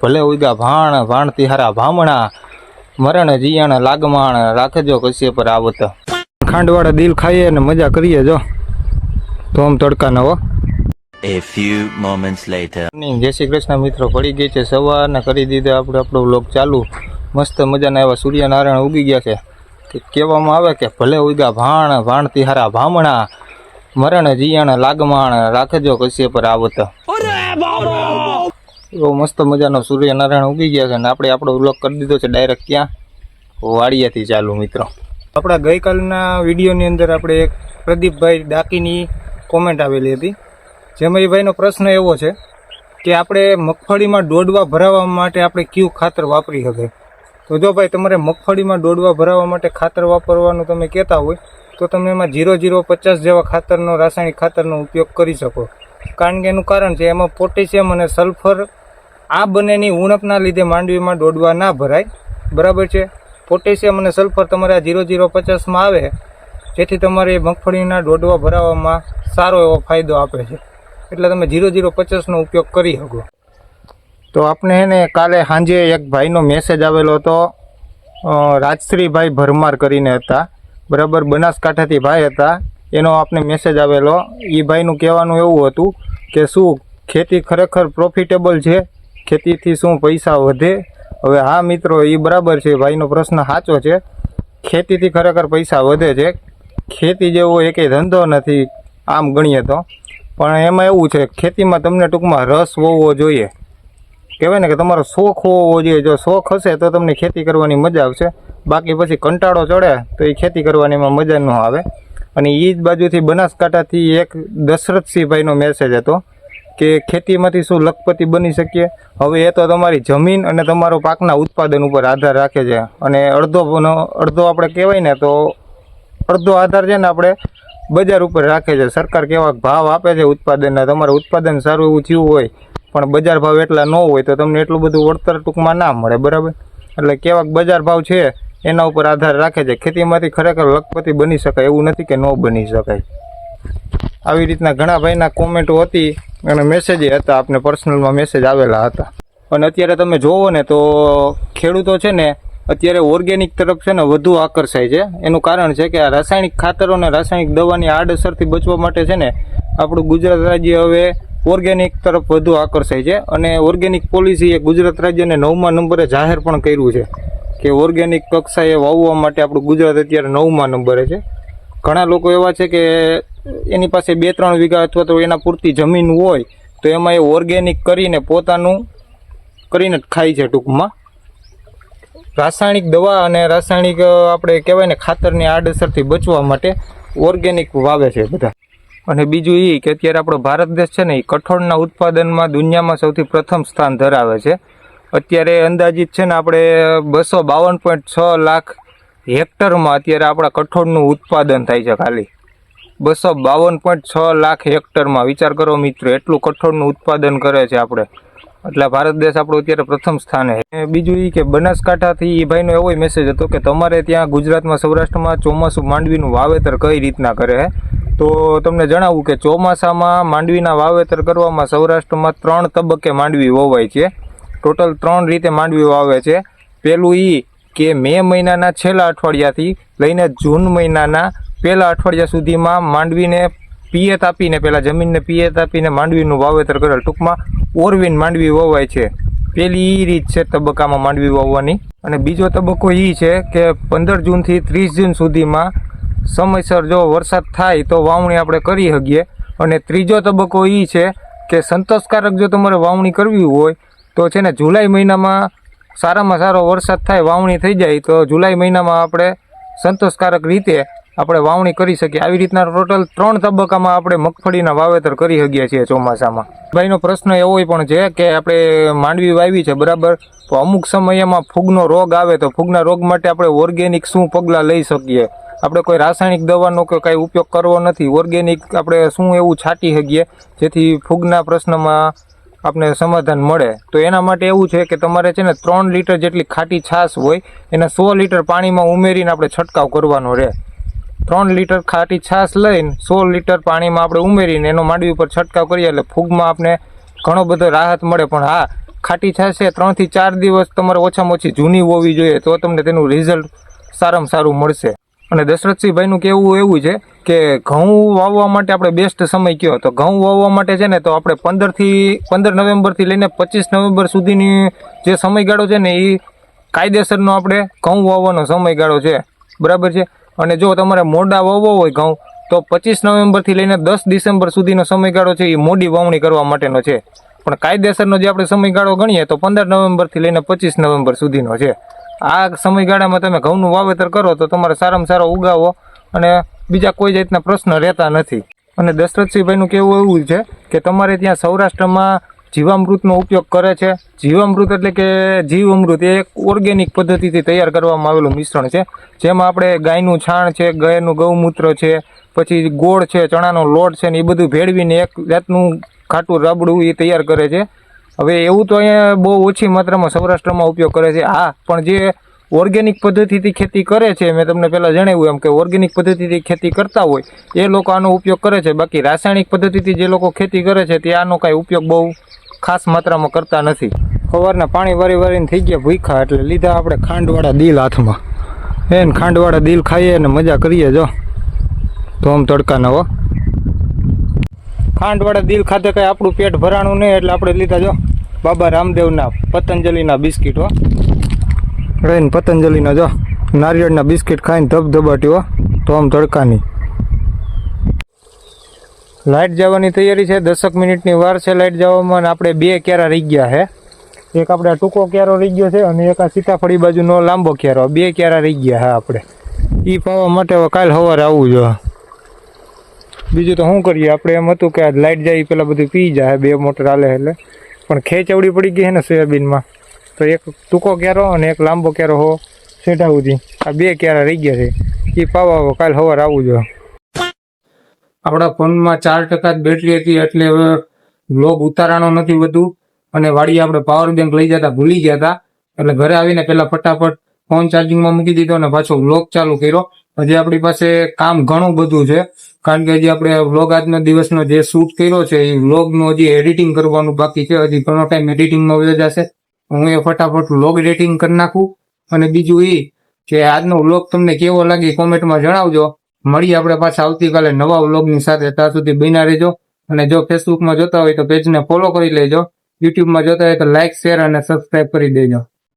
ભલે ઉગા ભાણ ભાણ તિહારા ભામણા મરણ જીયાણ લાગમાણ રાખજો કસીએ પર આવત. ખાંડવાળા દિલ ખાઈએ ને મજા કરીએ જો. ધોમ તડકા નવો A few moments later. જય શ્રી કૃષ્ણ મિત્રો પડી ગઈ છે સવાર ને કરી દીધે આપણે આપણો બ્લોગ ચાલુ. મસ્ત મજાના એવા સૂર્યનારાયણ ઉગી ગયા છે. કે કહેવામાં આવે કે ભલે ઉગા ભાણ ભાણ તિહારા ભામણા મરણ જીયાણ લાગમાણ રાખજો કસીએ પર આવત. એવો મસ્ત મજાનો સૂર્યનારાયણ ઉગી ગયા છે અને આપણે આપણો વ્લોગ કરી દીધો છે ડાયરેક્ટ ક્યાં? વાડિયાથી ચાલુ, મિત્રો. આપણા ગઈકાલના વિડીયોની અંદર આપણે એક પ્રદીપભાઈ ડાકીની કોમેન્ટ આવેલી હતી. જેમાં એ ભાઈનો પ્રશ્ન એવો છે કે આપણે મગફળીમાં દોડવા ભરાવવા માટે આપણે કયું ખાતર વાપરી શકે તો જો ભાઈ, તમારે મગફળીમાં દોડવા ભરાવવા માટે ખાતર વાપરવાનું તમે કહેતા હોય, તો તમે એમાં જીરો જીરો પચાસ જેવા ખાતરનો રાસાયણિક ખાતરનો ઉપયોગ કરી શકો. કારણ કે એનું કારણ છે, એમાં પોટેશિયમ અને સલ્ફર આ બંનેની ઉણપના લીધે માંડવીમાં દોડવા ના ભરાય. બરાબર છે? પોટેશિયમ અને સલ્ફર તમારે આ ઝીરો ઝીરો પચાસમાં આવે, જેથી તમારે મગફળીના દોડવા ભરાવામાં સારો એવો ફાયદો આપે છે. એટલે તમે ઝીરો ઝીરો પચાસનો ઉપયોગ કરી શકો. તો આપણે એને કાલે સાંજે એક ભાઈનો મેસેજ આવેલો હતો રાજશ્રીભાઈ ભરમાર કરીને હતા. બરાબર, બનાસકાંઠાથી ભાઈ હતા. એનો આપને મેસેજ આવેલો. એ ભાઈનું કહેવાનું એવું હતું કે શું ખેતી ખરેખર પ્રોફિટેબલ છે? ખેતીથી શું પૈસા વધે? હવે હા મિત્રો એ બરાબર છે. ભાઈનો પ્રશ્ન સાચો છે. ખેતીથી ખરેખર પૈસા વધે છે. ખેતી જેવો એકેય ધંધો નથી, આમ ગણીએ તો. પણ એમાં એવું છે, ખેતીમાં તમને ટૂંકમાં રસ હોવો જોઈએ. કહેવાય ને કે તમારો શોખ હોવો જોઈએ. જો શોખ હશે તો તમને ખેતી કરવાની મજા આવશે. બાકી પછી કંટાળો ચડે તો એ ખેતી કરવાની એમાં મજા ન આવે. અને એ જ બાજુથી બનાસકાંઠાથી એક દશરથસિંહભાઈનો મેસેજ હતો. કે ખેતીમાંથી શું લખપતિ બની શકીએ? હવે એ તો તમારી જમીન અને તમારો પાકના ઉત્પાદન ઉપર આધાર રાખે છે. અને અડધો અડધો આપણે કહેવાય ને તો અડધો આધાર છે ને આપણે બજાર ઉપર રાખે છે. સરકાર કેવા ભાવ આપે છે ઉત્પાદનના? તમારે ઉત્પાદન સારું એવું થયું હોય, પણ બજાર ભાવ એટલા ન હોય તો તમને એટલું બધું વળતર ટૂંકમાં ના મળે, બરાબર? એટલે કેવાક બજાર ભાવ છે, એના ઉપર આધાર રાખે છે. ખેતીમાંથી ખરેખર લખપતિ બની શકાય એવું નથી કે ન બની શકાય. આવી રીતના ઘણા ભાઈના કોમેન્ટો હતી. અને મેસેજ હતા, આપને પર્સનલમાં મેસેજ આવેલા હતા. અને અત્યારે તમે જોવો ને તો ખેડૂતો છે ને, અત્યારે ઓર્ગેનિક તરફ છે ને વધુ આકર્ષાય છે. એનું કારણ છે કે આ રાસાયણિક ખાતરો અને રાસાયણિક દવાની આડઅસરથી બચવા માટે છે ને, આપણું ગુજરાત રાજ્ય હવે ઓર્ગેનિક તરફ વધુ આકર્ષાય છે. અને ઓર્ગેનિક પોલિસી એ ગુજરાત રાજ્યને નવમા નંબરે જાહેર પણ કર્યું છે કે ઓર્ગેનિક કક્ષાએ વાવવા માટે આપણું ગુજરાત અત્યારે નવમા નંબરે છે. ઘણા લોકો એવા છે કે એની પાસે બે, ત્રણ વીઘા અથવા તો એના પૂરતી જમીન હોય, તો એમાં એ ઓર્ગેનિક કરીને પોતાનું, કરીને ખાય છે ટૂંકમાં. રાસાયણિક દવા અને રાસાયણિક આપણે કહેવાય ને ખાતરની આડઅસરથી બચવા માટે ઓર્ગેનિક વાવે છે બધા. અને બીજું એ કે અત્યારે આપણો ભારત દેશ છે ને એ કઠોળના ઉત્પાદનમાં દુનિયામાં સૌથી પ્રથમ સ્થાન ધરાવે છે. અત્યારે અંદાજિત છે ને આપણે બસો બાવન પોઈન્ટ છ લાખ હેક્ટરમાં અત્યારે આપણા કઠોળનું ઉત્પાદન થાય છે ખાલી. બસો બાવન પોઈન્ટ છ લાખ હેક્ટરમાં. વિચાર કરો મિત્રો, એટલું કઠોળનું ઉત્પાદન કરે છે આપણે. એટલે ભારત દેશ આપણો અત્યારે પ્રથમ સ્થાને બીજું એ કે બનાસકાંઠાથી એ ભાઈનો એવો મેસેજ હતો કે તમારે ત્યાં ગુજરાતમાં, સૌરાષ્ટ્રમાં ચોમાસું માંડવીનું વાવેતર કઈ રીતના કરે છે તો તમને જણાવું કે ચોમાસામાં માંડવીના વાવેતર કરવામાં સૌરાષ્ટ્રમાં ત્રણ તબક્કે માંડવી વવાય છે. ટોટલ ત્રણ રીતે માંડવી વાવે છે. પહેલું એ કે મે મહિનાના છેલ્લા અઠવાડિયાથી લઈને જૂન મહિનાના પહેલા અઠવાડિયા સુધીમાં માંડવીને પિયત આપીને, પહેલાં જમીનને પિયત આપીને માંડવીનું વાવેતર કરેલ. ટૂંકમાં ઓરવીન માંડવી વવાય છે. પેલી એ રીત છે તબક્કામાં માંડવી વાવવાની. અને બીજો તબક્કો એ છે કે પંદર જૂનથી ત્રીસ જૂન સુધીમાં સમયસર જો વરસાદ થાય તો વાવણી આપણે કરી શકીએ. અને ત્રીજો તબક્કો એ છે કે સંતોષકારક જો તમારે વાવણી કરવી હોય તો છે ને જુલાઈ મહિનામાં સારામાં સારો વરસાદ થાય, વાવણી થઈ જાય તો જુલાઈ મહિનામાં આપણે સંતોષકારક રીતે આપણે વાવણી કરી શકીએ. આવી રીતના ટોટલ ત્રણ તબક્કામાં આપણે મગફળીના વાવેતર કરી શકીએ છીએ ચોમાસામાં. ભાઈનો પ્રશ્ન એવો પણ છે કે આપણે માંડવી વાવી છે, બરાબર? તો અમુક સમયમાં ફૂગનો રોગ આવે તો ફૂગના રોગ માટે આપણે ઓર્ગેનિક શું પગલાં લઈ શકીએ? આપણે કોઈ રાસાયણિક દવાનો કે કાંઈ ઉપયોગ કરવો નથી. ઓર્ગેનિક આપણે શું એવું છાંટી શકીએ જેથી ફૂગના પ્રશ્નમાં આપને સમાધાન મળે? તો એના માટે એવું છે કે તમારે છે ને ત્રણ લીટર જેટલી ખાટી છાશ હોય, એને સો લીટર પાણીમાં ઉમેરીને આપણે છંટકાવ કરવાનો રહે. ત્રણ લીટર ખાટી છાશ લઈને સો લીટર પાણીમાં આપણે ઉમેરીને એનો માંડવી ઉપર છંટકાવ કરીએ એટલે ફૂગમાં આપણે ઘણો બધો રાહત મળે. પણ હા, ખાટી થશે ત્રણથી ચાર દિવસ તમારે ઓછામાં ઓછી જૂની હોવી જોઈએ તો તમને તેનું રિઝલ્ટ સારામાં સારું મળશે. અને દશરથસિંહભાઈનું કહેવું એવું છે કે ઘઉં વાવવા માટે આપણે બેસ્ટ સમય કયો? તો ઘઉં વાવવા માટે છે ને તો આપણે પંદરથી, પંદર નવેમ્બરથી લઈને પચીસ નવેમ્બર સુધીની જે સમયગાળો છે ને એ કાયદેસરનો આપણે ઘઉં વાવવાનો સમયગાળો છે. બરાબર છે? અને જો તમારે મોડા વાવવો હોય ઘઉં, તો પચીસ નવેમ્બરથી લઈને દસ ડિસેમ્બર સુધીનો સમયગાળો છે એ મોડી વાવણી કરવા માટેનો છે. પણ કાયદેસરનો જે આપણે સમયગાળો ગણીએ, તો પંદર નવેમ્બરથી લઈને પચીસ નવેમ્બર સુધીનો છે. આ સમયગાળામાં તમે ઘઉંનું વાવેતર કરો, તો તમારે સારામાં સારો ઉગાવો અને બીજા કોઈ જાતના પ્રશ્ન રહેતા નથી. અને દશરથસિંહભાઈનું કહેવું એવું છે કે તમારે ત્યાં સૌરાષ્ટ્રમાં જીવામૃતનો ઉપયોગ કરે છે. જીવામૃત એટલે કે જીવ અમૃત એ એક ઓર્ગેનિક પદ્ધતિથી તૈયાર કરવામાં આવેલું મિશ્રણ છે. જેમાં આપણે ગાયનું છાણ છે, ગાયનું ગૌમૂત્ર છે, પછી ગોળ છે, ચણાનો લોટ છે ને એ બધું ભેળવીને એક જાતનું ખાટું રાબડું એ તૈયાર કરે છે. હવે એવું તો અહીંયા બહુ ઓછી માત્રામાં સૌરાષ્ટ્રમાં ઉપયોગ કરે છે. હા, પણ જે ઓર્ગેનિક પદ્ધતિથી ખેતી કરે છે, મેં તમને પહેલાં જણાવ્યું એમ કે ઓર્ગેનિક પદ્ધતિથી ખેતી કરતા હોય, એ લોકો આનો ઉપયોગ કરે છે. બાકી રાસાયણિક પદ્ધતિથી જે લોકો ખેતી કરે છે, તે આનો કાંઈ ઉપયોગ બહુ ખાસ માત્રામાં કરતા નથી. સવારના પાણી વારી વારીને થઈ ગયા ભૂખા એટલે લીધા આપણે ખાંડવાળા દિલ હાથમાં. એને ખાંડવાળા દિલ ખાઈએ અને મજા કરીએ જો. તો આમ તડકાના નવો ખાંડવાળા દિલ ખાતે કંઈ આપણું પેટ ભરાણું નહીં એટલે આપણે લીધા જો. બાબા રામદેવના પતંજલિના બિસ્કિટ હો. રહીને પતંજલિના જો. નારિયેળના બિસ્કિટ ખાઈને ધબધબાટીઓ તો આમ તડકાની લાઇટ જવાની તૈયારી છે. દસક મિનિટની વાર છે લાઇટ જવામાં આપણે બે ક્યારા રહી ગયા છે. એક આપણે ટૂંકો ક્યારો રહી ગયો છે અને એક આ સીતાફળી બાજુનો લાંબો ક્યારો બે ક્યારા રહી ગયા હા આપણે. એ પાવા માટે કાલ સવારે આવવું જોઈએ બીજું તો શું કરીએ? આપણે એમ હતું કે આ લાઇટ જાય પેલા બધું પી જાય. બે મોટર હાલે એટલે. પણ ખેંચવડી પડી ગઈ છે ને સોયાબીનમાં. તો એક ટૂંકો ક્યારો અને એક લાંબો ક્યારો હો સેટા સુધી. આ બે ક્યારા રહી ગયા છે. એ પાવા કાલ સવારે આવવું જોઈએ આપણા ફોનમાં ચાર ટકા જ બેટરી હતી એટલે હવે લોગ ઉતારાનો નથી વધુ. અને વાડી આપણે પાવર બેંક લઈ જતા ભૂલી ગયા હતા. એટલે ઘરે આવીને પહેલાં ફટાફટ ફોન ચાર્જિંગમાં મૂકી દીધો અને પાછો વ્લોગ ચાલુ કર્યો. હજી આપણી પાસે કામ ઘણું બધું છે. કારણ કે હજી આપણે વ્લોગ આજનો દિવસનો જે શૂટ કર્યો છે, એ વ્લોગનું હજી એડિટિંગ કરવાનું બાકી છે. હજી ઘણો ટાઈમ એડિટિંગમાં વયો જશે. હું એ ફટાફટ વ્લોગ એડિટિંગ કરી નાખું. અને બીજું એ કે આજનો વ્લોગ તમને કેવો લાગે કોમેન્ટમાં જણાવજો. મળીએ આપણે પાછા આવતીકાલે નવા વ્લોગની સાથે. ત્યાં સુધી બિના રહેજો અને જો ફેસબુકમાં જોતા હોય તો પેજને ફોલો કરી લેજો. યુટ્યુબમાં જોતા હોય તો લાઇક શેર અને સબસ્ક્રાઇબ કરી દેજો.